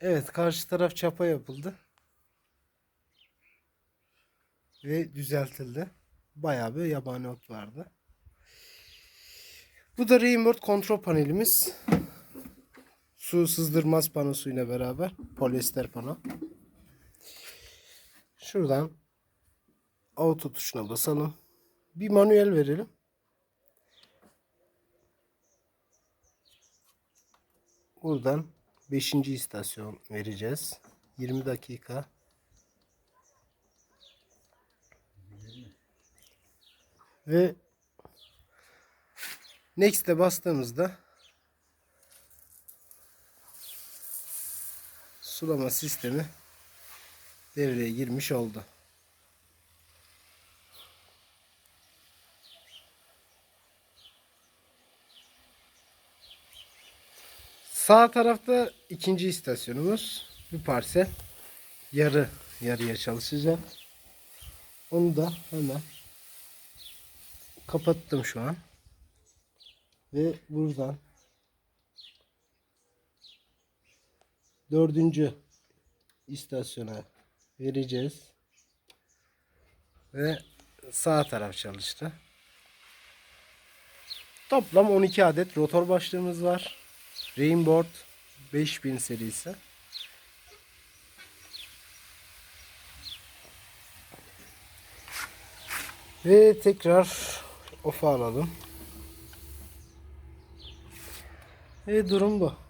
Evet karşı taraf çapa yapıldı. Ve düzeltildi. Bayağı bir yabani ot vardı. Bu da Rainboard kontrol panelimiz. Su sızdırmaz panosuyla beraber. Polyester pano. Şuradan auto tuşuna basalım. Bir manuel verelim. Buradan 5. istasyon vereceğiz. 20 dakika. Ve Next'e bastığımızda sulama sistemi devreye girmiş oldu. Sağ tarafta ikinci istasyonumuz. Bir parsel. Yarı yarıya çalışacak. Onu da hemen kapattım şu an. Ve buradan dördüncü istasyona vereceğiz. Ve sağ taraf çalıştı. Toplam 12 adet rotor başlığımız var. Rainboard 5000 serisi. Ve tekrar ofa alalım. Ve durum bu.